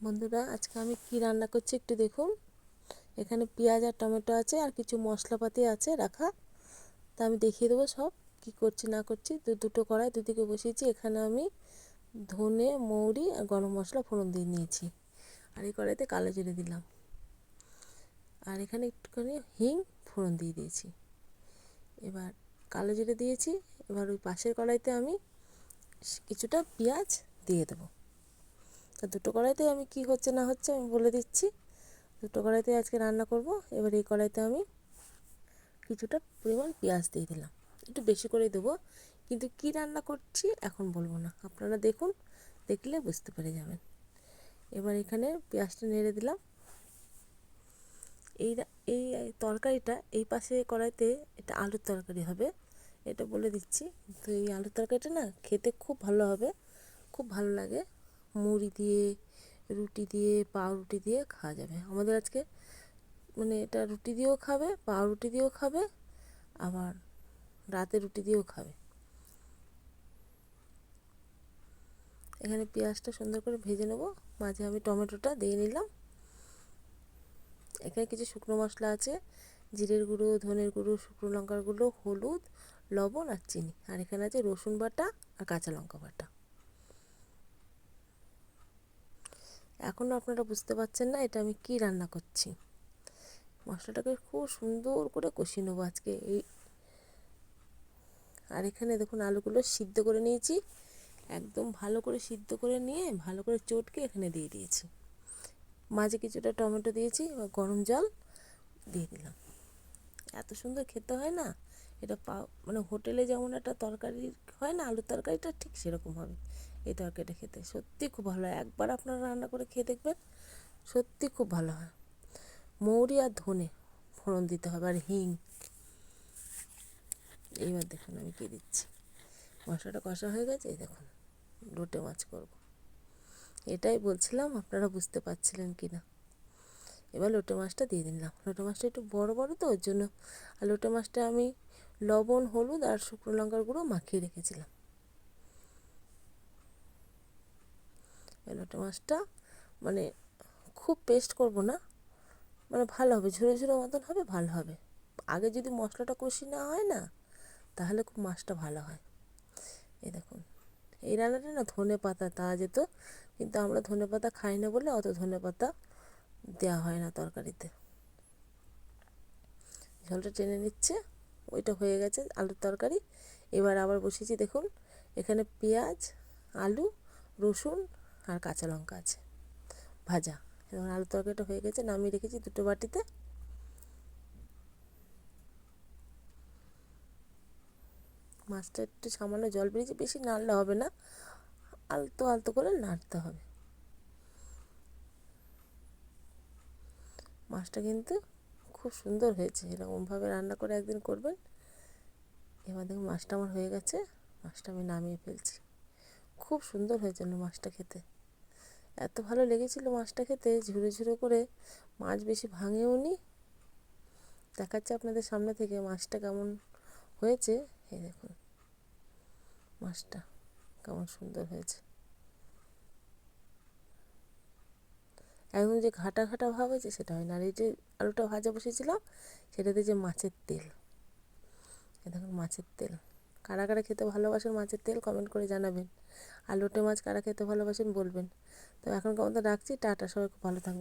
বন্ধুরা, আজকে আমি কি রান্না করছি একটু দেখুন। এখানে পেঁয়াজ আর টমেটো আছে আর কিছু মশলাপাতি আছে রাখা। তা আমি দেখিয়ে দেবো সব কি করছি না করছি। দু দুটো কড়াই দুদিকে বসিয়েছি। এখানে আমি ধনে, মৌরি আর গরম মশলা ফোড়ন দিয়ে নিয়েছি। আর এই কড়াইতে কালো জিরে দিলাম। আর এখানে একটুখানি হিং ফোড়ন দিয়ে দিয়েছি। এবার কালো জিরে দিয়েছি। এবার ওই পাশের কড়াইতে আমি কিছুটা পেঁয়াজ দিয়ে দেবো। তা দুটো কড়াইতে আমি কি হচ্ছে না হচ্ছে আমি বলে দিচ্ছি। দুটো কড়াইতে আজকে রান্না করব, এবার এই কড়াইতে আমি কিছুটা পরিমাণ পেঁয়াজ দিয়ে দিলাম। একটু বেশি করে দেবো, কিন্তু কি রান্না করছি এখন বলব না। আপনারা দেখুন, দেখলে বুঝতে পেরে যাবেন। এবার এখানে পেঁয়াজটা নেড়ে দিলাম। এই এই তরকারিটা, এই পাশে কড়াইতে এটা আলুর তরকারি হবে, এটা বলে দিচ্ছি। তো এই আলুর তরকারিটা না খেতে খুব ভালো হবে, খুব ভালো লাগে। মুড়ি দিয়ে, রুটি দিয়ে, পাউরুটি দিয়ে খাওয়া যাবে। আমাদের আজকে মানে এটা রুটি দিয়েও খাবে, পাউরুটি দিয়েও খাবে, আবার রাতে রুটি দিয়েও খাবে। এখানে পেঁয়াজটা সুন্দর করে ভেজে নেব। মাঝে আমি টমেটোটা দিয়ে নিলাম। এখানে কিছু শুকনো মশলা আছে, জিরের গুঁড়ো, ধনের গুঁড়ো, শুকনো লঙ্কার গুঁড়ো, হলুদ, লবণ আর চিনি। আর এখানে আছে রসুন বাটা আর কাঁচা লঙ্কা বাটা। এখনও আপনারা বুঝতে পারছেন না এটা আমি কি রান্না করছি। মশলাটাকে খুব সুন্দর করে কষিয়ে নেব আজকে এই। আর এখানে দেখুন আলুগুলো সিদ্ধ করে নিয়েছি। একদম ভালো করে সিদ্ধ করে নিয়ে ভালো করে চটকে এখানে দিয়ে দিয়েছি। মাঝে কিছুটা টমেটো দিয়েছি গরম জল দিয়ে দিলাম। এত সুন্দর খেতে হয় না? এটা পা মানে হোটেলে যেমন একটা তরকারি হয় না, আলুর তরকারিটা ঠিক সেরকম হবে। এই তরকারিটা খেতে। সত্যি খুব ভালো হয়। একবার আপনারা রান্না করে খেয়ে দেখবেন, সত্যি খুব ভালো হয়। মৌরি আর ধনে ফোড়ন দিতে হবে আর হিং। এইবার দেখুন আমি কী দিচ্ছি। মশলাটা কষা হয়ে গেছে, এই দেখুন, লোটে মাছ করব। এটাই বলছিলাম, আপনারা বুঝতে পারছিলেন কি না এবার লোটে মাছটা দিয়ে দিলাম। লোটে মাছটা একটু বড় বড় তো ওর জন্য। আর লোটে মাছটা আমি লবণ, হলুদ আর শুকনো লঙ্কার গুঁড়ো মাখিয়ে রেখেছিলাম। লোটে মাছটা মানে খুব পেস্ট করব না মানে ভালো হবে, ঝুরো ঝুরো মতন হবে, ভালো হবে। আগে যদি মশলাটা কষি না হয় না, তাহলে খুব মাছটা ভালো হয়। এই দেখুন, এই রান্নাটা না ধনে পাতা দেওয়া যেত, কিন্তু আমরা ধনে পাতা খাই না বলে অত ধনে পাতা দেওয়া হয় না তরকারিতে। ঝোলটা টেনে নিচ্ছে, ওইটা হয়ে গেছে আলুর তরকারি। এবার আবার বসিয়েছি, দেখুন, এখানে পেঁয়াজ, আলু, রসুন আর কাঁচা লঙ্কা আছে। ভাজা। এবং আলু তরকারিটা হয়ে গেছে, নামিয়ে রেখেছি দুটো বাটিতে। মাছটা একটু সামান্য জল বেরিয়েছে, বেশি নাড়লে হবে না। আলতো আলতো করে নাড়তে হবে। মাছটা কিন্তু খুব সুন্দর হয়েছে। এরকমভাবে রান্না করে একদিন করবেন। এবার দেখুন মাছটা আমার হয়ে গেছে। মাছটা আমি নামিয়ে ফেলছি। খুব সুন্দর হয়েছিল মাছটা খেতে। এত ভালো লেগেছিল মাছটা খেতে, ঝুড়ো ঝুড়ো করে মাছ বেশি ভাঙেও নি। দেখাচ্ছে আপনাদের সামনে থেকে মাছটা কেমন হয়েছে। এই দেখুন, মাছটা কেমন সুন্দর হয়েছে। একদম যে ঘাটা ঘাটা ভাব হয়েছে সেটা হয় না। আর এই যে আলুটা ভাজা বসেছিলাম, সেটাতে যে মাছের তেল। দেখুন, মাছের তেল। কারা কারা খেতে ভালোবাসেন মাছের তেল কমেন্ট করে জানাবেন। আর লোটে মাছ কারা খেতে ভালোবাসেন বলবেন। তো এখন কেমন রাখছি, টাটা, সবাই খুব ভালো থাকবে